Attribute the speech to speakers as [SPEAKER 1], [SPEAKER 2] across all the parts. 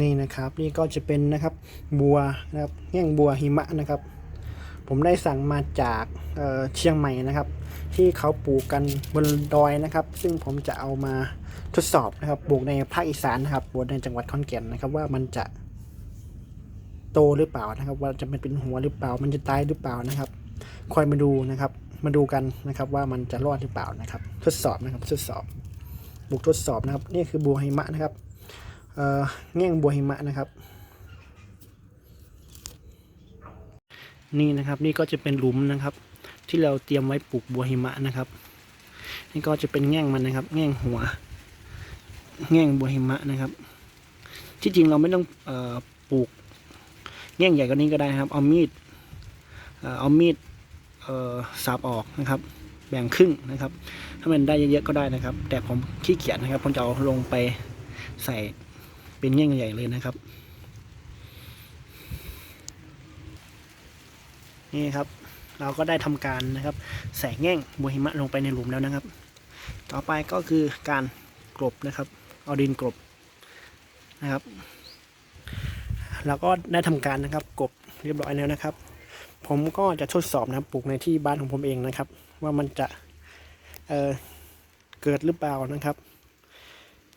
[SPEAKER 1] นี่นะครับ นี่ก็จะเป็นนะครับบัวนะครับแง่งบัวหิมะนะครับ ผมได้สั่งมาจากเเชียงใหม่นะครับ ที่เขาปลูกกันบนดอยนะครับ ซึ่งผมจะเอามาทดสอบนะครับปลูกในภาคอีสานนะครับปลูกในจังหวัดขอนแก่นนะครับ ว่ามันจะโตหรือเปล่านะครับ ว่าจะมันเป็นหัวหรือเปล่า มันจะตายหรือเปล่านะครับคอยมาดูนะครับ มาดูกันนะครับ ว่ามันจะรอดหรือเปล่านะครับ ทดสอบนะครับ ทดสอบปลูกทดสอบนะครับ นี่คือบัวหิมะนะครับ แง่งบัวหิมะนะครับ นี่นะครับนี่ก็จะเป็นหลุมนะครับ ที่เราเตรียมไว้ปลูกบัวหิมะนะครับ นี่ก็จะเป็นแง่งมันนะครับ แง่งหัว แง่งบัวหิมะนะครับ ที่จริงเราไม่ต้องออปลูกแง่งใหญ่กว่านี้ก็ได้นะครับ เอามีดเอามีดสับออกนะครับ แบ่งครึ่งนะครับ ถ้ามันได้เยอะๆก็ได้นะครับ แต่ผมขี้เกียจนะครับผมจะเอาลงไปใส่ เป็นแง่งใหญ่เลยนะครับ นี่ครับ เราก็ได้ทำการนะครับใส่แง่งบัวหิมะลงไปในหลุมแล้วนะครับ ต่อไปก็คือการกลบนะครับ เอาดินกลบนะครับเราก็ได้ทำการนะครับกบเรียบร้อยแล้วนะครับ ผมก็จะทดสอบนะครับปลูกในที่บ้านของผมเองนะครับ ว่ามันจะเเกิดหรือเปล่านะครับ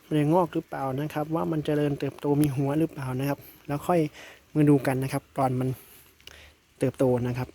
[SPEAKER 1] มันจะงอกหรือเปล่านะครับ ว่ามันจเจริญเติบโตมีหัวหรือเปล่านะครับ แล้วค่อยมาดูกันนะครับ ตอนมันเติบโตนะครับ